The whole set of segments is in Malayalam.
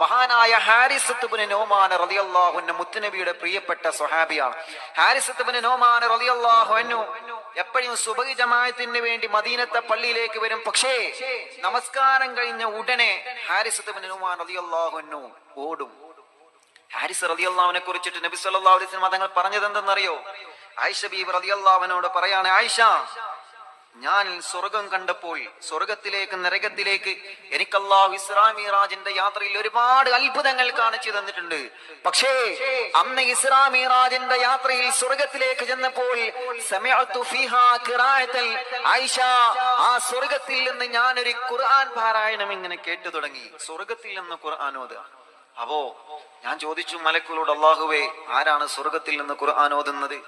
മഹാനായ ഹാരിസത്തുബിന് നോമാൻ റളിയല്ലാഹുവിന്റെ മുത്തുനബിയുടെ പ്രിയപ്പെട്ട സ്വഹാബിയാണ്. ഹാരിസത്തുബിന് നോമാൻ അൻഹു എപ്പോഴും സുബഹി ജമാഅത്തിന് വേണ്ടി മദീനത്തെ പള്ളിയിലേക്ക് വരും. പക്ഷേ നമസ്കാരം കഴിഞ്ഞ ഉടനെ ഹാരിസത്തുബിന് നോമാൻ അൻഹു ഓടും. ഹാരിസ് റളിയല്ലാഹുവിനെ കുറിച്ചിട്ട് നബി സല്ലല്ലാഹു അലൈഹി വസല്ലം തങ്ങൾ പറഞ്ഞത് എന്തെന്നറിയോ ആയിഷ ബീബി റളിയല്ലാഹുവിനോട് പറയാണ് ആയിഷ ഞാൻ സ്വർഗം കണ്ടപ്പോൾ സ്വർഗത്തിലേക്ക് നരകത്തിലേക്ക് എനിക്ക് അള്ളാഹു ഇസ്രാമിറാജിന്റെ യാത്രയിൽ ഒരുപാട് അത്ഭുതങ്ങൾ കാണിച്ചു തന്നിട്ടുണ്ട്. പക്ഷേ അന്ന് ഇസ്രാമിറാജിന്റെ യാത്രയിൽ സ്വർഗത്തിലേക്ക് ചെന്നപ്പോൾ ആയിഷ ആ സ്വർഗത്തിൽ നിന്ന് ഞാൻ ഒരു ഖുർആൻ പാരായണം ഇങ്ങനെ കേട്ടു തുടങ്ങി. സ്വർഗത്തിൽ നിന്ന് ഖുർആൻ ഓതുക അപ്പോ ഞാൻ ചോദിച്ചു മലക്കുളോട് അള്ളാഹുവേ ആരാണ് സ്വർഗത്തിൽ നിന്ന് ഖുർആൻ ഓതുന്നത്?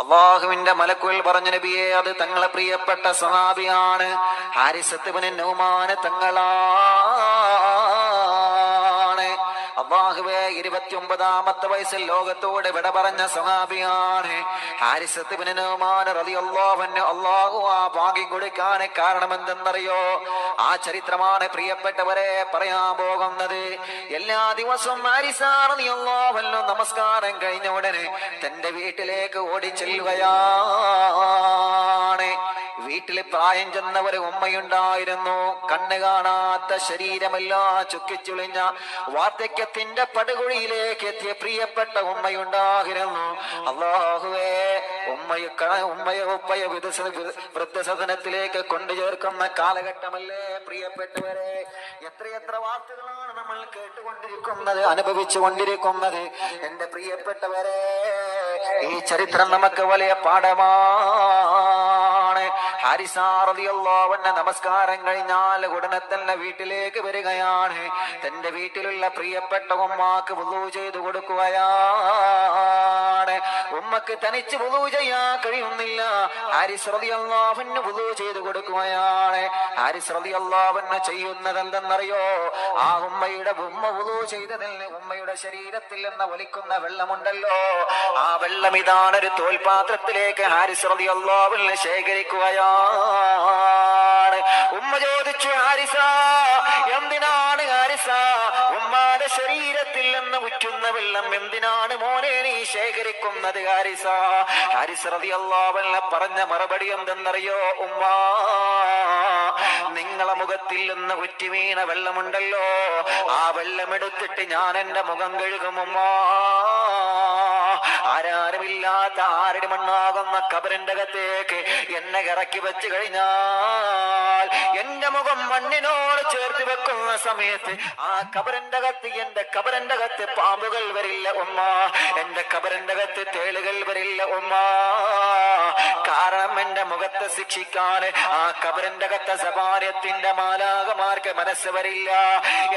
അള്ളാഹുവിന്റെ മലക്കുകൾ പറഞ്ഞ നബിയെ അത് തങ്ങളെ പ്രിയപ്പെട്ട സഹാബിയാണ്. ഹാരിസത്തുബിന് നൗമാന തങ്ങളാണ് അള്ളാഹുവെ ഇരുപത്തിയൊമ്പതാമത്തെ വയസ്സിൽ ലോകത്തോട് വിട പറഞ്ഞ സഹാബിയാണ് അള്ളാഹു ആ ഭാഗ്യം കൊടുക്കാൻ കാരണം എന്തെന്നറിയോ ആ ചരിത്രമാണ് പ്രിയപ്പെട്ടവരെ പറയാൻ പോകുന്നത്. എല്ലാ ദിവസവും നമസ്കാരം കഴിഞ്ഞ ഉടനെ തന്റെ വീട്ടിലേക്ക് ഓടി ചെല്ലുകയാണ്. വീട്ടിൽ പ്രായം ചെന്ന ഒരു ഉമ്മയുണ്ടായിരുന്നു. കണ്ണ് കാണാത്ത ശരീരമെല്ലാം ചുക്കിച്ചുളിഞ്ഞ വാർദ്ധക്യത്തിന്റെ പടുകുഴിയിലേക്ക് എത്തിയ പ്രിയപ്പെട്ട ഉമ്മയുണ്ടായിരുന്നു. അള്ളാഹുവേ ഉമ്മയെ ഉമ്മയെ ഉപ്പയെ വൃദ്ധസദനത്തിലേക്ക് കൊണ്ടുചേർക്കുന്ന കാലഘട്ടമല്ലേ പ്രിയപ്പെട്ടവരെ? എത്രയെത്ര വാർത്തകളാണ് നമ്മൾ കേട്ടുകൊണ്ടിരിക്കുന്നത് അനുഭവിച്ചു കൊണ്ടിരിക്കുന്നത് എന്റെ പ്രിയപ്പെട്ടവരെ ഈ ചരിത്രം നമുക്ക് വലിയ പാഠമാണ് ഹാരിസാറിയല്ലോവന്റെ നമസ്കാരം കഴിഞ്ഞാൽ ഉടനെ തന്നെ വീട്ടിലേക്ക് വരികയാണ്. തന്റെ വീട്ടിലുള്ള പ്രിയപ്പെട്ട ഉമ്മാക്ക് വുളു ചെയ്തു കൊടുക്കുകയാണ്. ഉമ്മക്ക് തനിച്ച് വുളു ചെയ്യാൻ കഴിയുന്നില്ല. ഹാരിസ് ചെയ്തു കൊടുക്കുകയാണ്. ഹാരിസ് ചെയ്യുന്നത് എന്തെന്നറിയോ ആ ഉമ്മയുടെ ഉമ്മ വുളു ചെയ്തതിൽ ഉമ്മയുടെ ശരീരത്തിൽ നിന്ന് ഒലിക്കുന്ന വെള്ളമുണ്ടല്ലോ. ആ വെള്ളം ഇതാണ് ഒരു തോൽപാത്രത്തിലേക്ക് ഹാരിസ് റളിയല്ലാഹുവിന് ശേഖരിക്കുകയാണ്. ഉമ്മ ചോദിച്ചു ഹാരിസ എന്തിനാണ് ഹാരിസ ഉമ്മാന്റെ ശരീരത്തിൽ നിന്ന് ഉറ്റുന്ന വെള്ളം എന്തിനാണ് മോനെ നീ ശേഖരിക്കുന്നത് ഹാരിസ ഹാരിസ് റതിയല്ലാവല്ല പറഞ്ഞ മറുപടി എന്തെന്നറിയോ? ഉമ്മ നിങ്ങളെ മുഖത്തിൽ നിന്ന് ഉറ്റി വീണ വെള്ളമുണ്ടല്ലോ. ആ വെള്ളമെടുത്തിട്ട് ഞാൻ എന്റെ മുഖം കഴുകുമുമ്മ ആരാരുമില്ലാത്ത ആരുടെ മണ്ണാകുന്ന കബറിന്റെ അകത്തേക്ക് എന്നെ ഇറക്കി വെച്ച് കഴിഞ്ഞാൽ എന്റെ മുഖം മണ്ണിനോട് ചേർത്ത് വെക്കുന്ന സമയത്ത് ആ കബറിന്റെ അകത്ത് എന്റെ കബറിന്റെ അകത്ത് പാമ്പുകൾ വരില്ല ഉമ്മ. എന്റെ കബറിന്റെ അകത്ത് തേളുകൾ വരില്ല ഉമ്മ. കാരണം എന്റെ മുഖത്തെ ശിക്ഷിക്കാൻ ആ കബറിന്റെ അകത്തെ സമാരത്തിന്റെ മാലാകമാർക്ക് മനസ്സ് വരില്ല.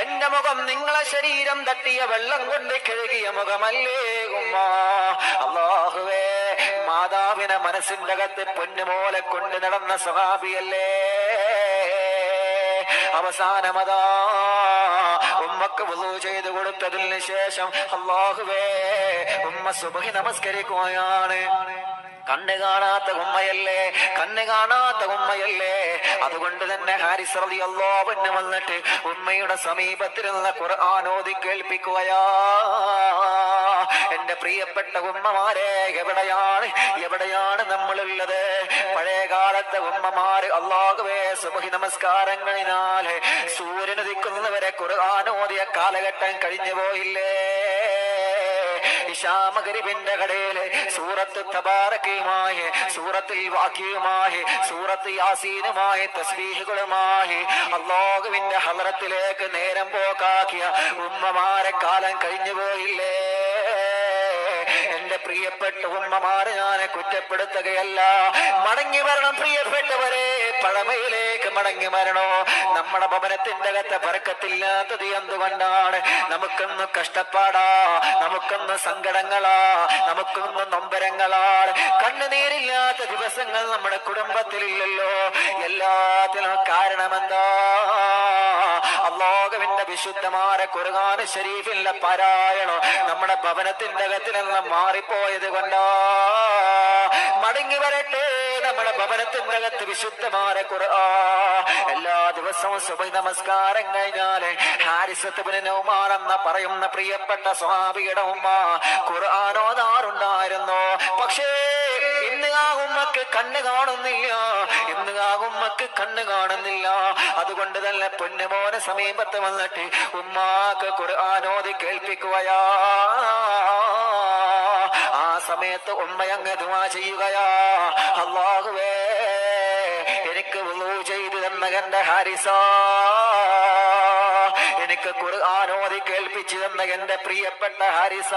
എന്റെ മുഖം നിങ്ങളെ ശരീരം തട്ടിയ വെള്ളം കൊണ്ട് കഴുകിയ മുഖമല്ലേ ഉമ്മ. അള്ളാഹുവേ മാതാവിനെ മനസ്സിന്റെ അകത്ത് പൊന്നുപോലെ കൊണ്ട് നടന്ന സ്വഹാബിയല്ലേ അവസാനമതാ. ഉമ്മക്ക് വലു ചെയ്തു കൊടുത്തതിന് ശേഷം അള്ളാഹുവേ ഉമ്മ സുബഹി നമസ്കരിക്കുകയാണ്. കണ്ണ് കാണാത്ത ഉമ്മയല്ലേ? കണ്ണ് കാണാത്ത ഉമ്മയല്ലേ? അതുകൊണ്ട് തന്നെ ഹാരിസ് പെണ്ണ് വന്നിട്ട് ഉമ്മയുടെ സമീപത്തിരുന്ന ഖുർആൻ ഓതി കേൾപ്പിക്കുകയാ. എന്റെ പ്രിയപ്പെട്ട ഉമ്മമാരെ എവിടെയാണ് എവിടെയാണ് നമ്മളുള്ളത്? പഴയ കാലത്തെ ഉമ്മമാര് അള്ളാഹുവേ സുബഹി നമസ്കാരങ്ങളിനാല് സൂര്യൻ ഉദിക്കുന്നവരെ ഖുർആൻ ഓതിയ കാലഘട്ടം കഴിഞ്ഞു പോയില്ലേ ഇഷാമകരിവിന്റെ കടയിൽ സൂറത്ത് തബാറക്കയുമായി സൂറത്തിൽ വാക്യവുമായി സൂറത്ത് യാസീനുമായി തസ്ബീഹുകളുമായി അള്ളാഹുവിന്റെ ഹലറത്തിലേക്ക് നേരം പോക്കാക്കിയ ഉമ്മമാരെ കാലം കഴിഞ്ഞു പോയില്ലേ? എന്റെ പ്രിയപ്പെട്ട ഉമ്മമാരെ ഞാൻ കുറ്റപ്പെടുത്തുകയല്ല. മടങ്ങി വരണം പ്രിയപ്പെട്ടവരെ. പഴമയിലേക്ക് മടങ്ങി വരണോ? നമ്മുടെ ഭവനത്തിന്റെ അകത്തെ പറക്കത്തില്ലാത്തത് എന്തുകൊണ്ടാണ്? നമുക്കൊന്ന് കഷ്ടപ്പാടാ നമുക്കൊന്ന് സങ്കടങ്ങളാ നമുക്കൊന്ന് നൊമ്പരങ്ങളാണ് കണ്ണുനീരില്ലാത്ത ദിവസങ്ങൾ നമ്മുടെ കുടുംബത്തിലില്ലല്ലോ. എല്ലാത്തിനും കാരണമെന്താ? അള്ളാഹുവിന്റെ വിശുദ്ധമായ കുറുകാന ശരീഫിന്റെ പാരായണോ നമ്മുടെ ഭവനത്തിന്റെ അകത്തിൽ നിന്ന് മാറിപ്പോയത് കൊണ്ടാ മടങ്ങി വരട്ടെ. നമ്മുടെ ഭവനത്തിന്റെ അകത്ത് വിശുദ്ധമായ ഖുർആ എല്ലാ ദിവസവും സുബൈ നമസ്കാരം കഴിഞ്ഞാൽ ഹാരിസത്തുബിന് എന്ന പറയുന്ന പ്രിയപ്പെട്ട സ്വാമിയുടെ ഉമ്മ ഖുർആൻ ഓതാറുണ്ടായിരുന്നു. പക്ഷേ ഇന്ന് ആ ഉമ്മക്ക് കണ്ണ് കാണുന്നില്ല. ഇന്ന് ആ ഉമ്മക്ക് കണ്ണ് കാണുന്നില്ല. അതുകൊണ്ട് തന്നെ പൊന്നുമോനെ സമീപത്ത് വന്നിട്ട് ഉമ്മാക്ക് ഖുർആാനോദി കേൾപ്പിക്കുകയാ. സമയത്ത് ഉമ്മയങ്ങ് ദുവാ ചെയ്യുകയാ. അള്ളാഹുവേ എനിക്ക് ചെയ്തു തന്ന എന്റെ ഹാരിസ. എനിക്ക് ഖുർആാനോദി കേൾപ്പിച്ചു തന്ന എന്റെ പ്രിയപ്പെട്ട ഹാരിസ.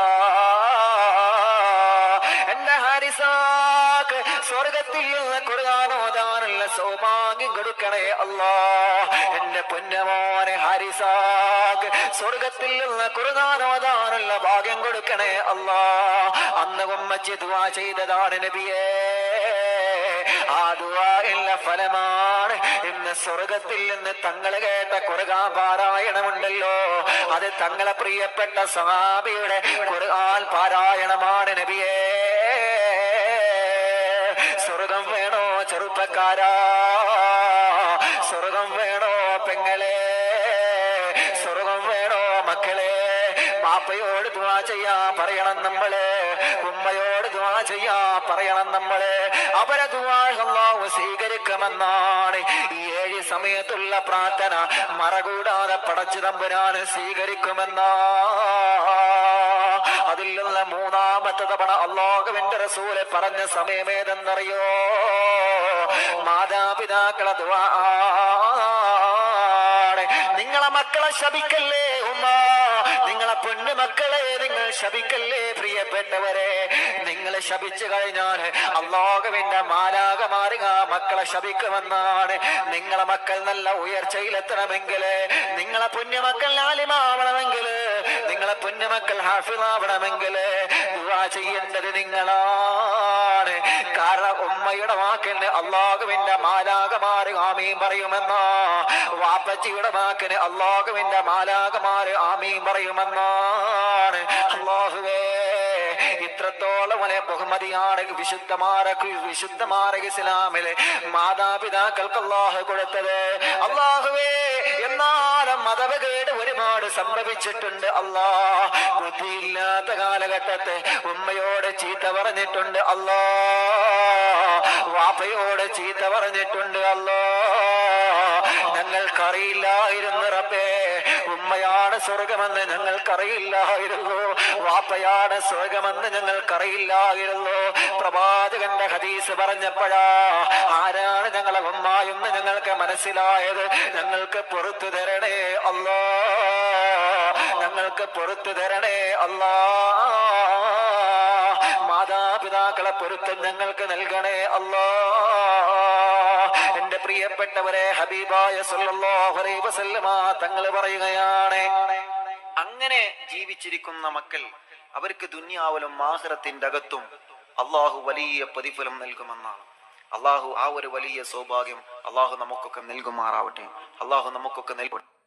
ഹാരിസാക്ക് സ്വർഗത്തിൽ നിന്ന് ഖുർആാനോദാനുള്ള സൗഭാഗ്യം കൊടുക്കണേ അല്ലാ. എന്റെ പൊന്നമോനെ ഹാരിസാക്ക്. സ്വർഗത്തിൽ നിന്ന് ഖുർആാനോദാനുള്ള ഭാഗ്യം കൊടുക്കണേ അല്ലാ. അന്ന് ഉമ്മച്ചി ദുവാ ചെയ്തതാണ് നബിയേ. ആ ദുവായുള്ള ഫലമാണ്. ഇന്ന് സ്വർഗത്തിൽ നിന്ന് തങ്ങൾ കേട്ട ഖുർആൻ പാരായണമുണ്ടല്ലോ. അത് തങ്ങളെ പ്രിയപ്പെട്ട സഹാബിയുടെ ഖുർആൻ പാരായണമാണ് നബിയേ. സ്വർഗം വേണോ ചെറുപ്പക്കാരാ? സ്വർഗം വേണോ പെങ്ങളെ? സ്വർഗം വേണോ മക്കളെ? മാപ്പയോട് ദ്വാ ചെയ്യാ പറയണം നമ്മളെ. ഉമ്മയോട് ദ്വാ ചെയ്യാ പറയണം നമ്മളെ. അവരെ ദുവാ അല്ലാഹു സ്വീകരിക്കുമെന്നാണ് ഈ ഏഴ് സമയത്തുള്ള പ്രാർത്ഥന. മറകൂടാതെ പടച്ചു തമ്പുരാന് സ്വീകരിക്കുമെന്നാ അതിൽ നിന്ന് മൂന്നാമത്തെ തവണ അള്ളാഹുവിന്റെ റസൂലെ പറഞ്ഞ സമയമേതെന്നറിയോ? മാതാപിതാക്കളെ ദുആ. നിങ്ങളെ മക്കളെ ശപിക്കല്ലേ ഉമ്മ? നിങ്ങളെ പൊന്നു മക്കളെ നിങ്ങൾ ശപിക്കല്ലേ പ്രിയപ്പെട്ടവരെ? നിങ്ങൾ ശപിച്ചു കഴിഞ്ഞാൽ അള്ളാഹുവിന്റെ മാലാകമാറുക മക്കളെ ശപിക്കുമെന്നാണ്. നിങ്ങളെ മക്കൾ നല്ല ഉയർച്ചയിലെത്തണമെങ്കിൽ നിങ്ങളെ പുണ്യമക്കൾ ആലിമാവണമെങ്കിൽ നിങ്ങളെ പുണ്യമക്കൾ ഹാഫിളാവണമെങ്കിൽ ചെയ്യേണ്ടത് നിങ്ങളാണ്. കാരണം ഉമ്മയുടെ വാക്കിന് അള്ളാഹുവിന്റെ മാലാകമാര് ആമീൻ പറയുമെന്നോ? വാപ്പച്ചിയുടെ വാക്കിന് അള്ളാഹുവിന്റെ മാലാകമാര് ആമീൻ പറയുമെന്നാണ്. അള്ളാഹുവേ ഇത്രത്തോളം ബഹുമതിയാണ് വിശുദ്ധമാര വിശുദ്ധമാര മാതാപിതാക്കൾക്ക് അള്ളാഹു കൊടുത്തത്. അള്ളാഹുവേ മതവകേട് ഒരുപാട് സംഭവിച്ചിട്ടുണ്ട്. അല്ലാ ബുദ്ധിയില്ലാത്ത കാലഘട്ടത്തെ ഉമ്മയോട് ചീത്ത പറഞ്ഞിട്ടുണ്ട്. അല്ലാ വാപ്പയോട് ചീത്ത പറഞ്ഞിട്ടുണ്ട്. അല്ലോ ഞങ്ങൾക്കറിയില്ലായിരുന്നു റബ്ബേ. ഉമ്മയാണ് സ്വർഗമെന്ന് ഞങ്ങൾക്കറിയില്ലായിരുന്നു. വാപ്പയാണ് സ്വർഗമെന്ന് ഞങ്ങൾക്കറിയില്ലായിരുന്നു. പ്രവാചകന്റെ ഹദീസ് പറഞ്ഞപ്പോഴാ ആരാണ് ഞങ്ങളെ ഉമ്മ എന്ന് ഞങ്ങൾക്ക് മനസ്സിലായത്. ഞങ്ങൾക്ക് പുറത്തു തരണേ അല്ലാ. മാതാപിതാക്കളെ പൊരുത്തം ഞങ്ങൾക്ക് നൽകണേ അല്ലാ. എന്റെ പ്രിയപ്പെട്ടവരെ ഹബീബായ തങ്ങൾ പറയുകയാണ് അങ്ങനെ ജീവിച്ചിരിക്കുന്ന മക്കൾ അവർക്ക് ദുന്യാവലും ആഖിറത്തിന്റെ അകത്തും അള്ളാഹു വലിയ പ്രതിഫലം നൽകുമെന്നാണ്. അള്ളാഹു ആ ഒരു വലിയ സൗഭാഗ്യം അള്ളാഹു നമുക്കൊക്കെ നൽകുമാറാവട്ടെ. അള്ളാഹു നമുക്കൊക്കെ നൽകട്ടെ.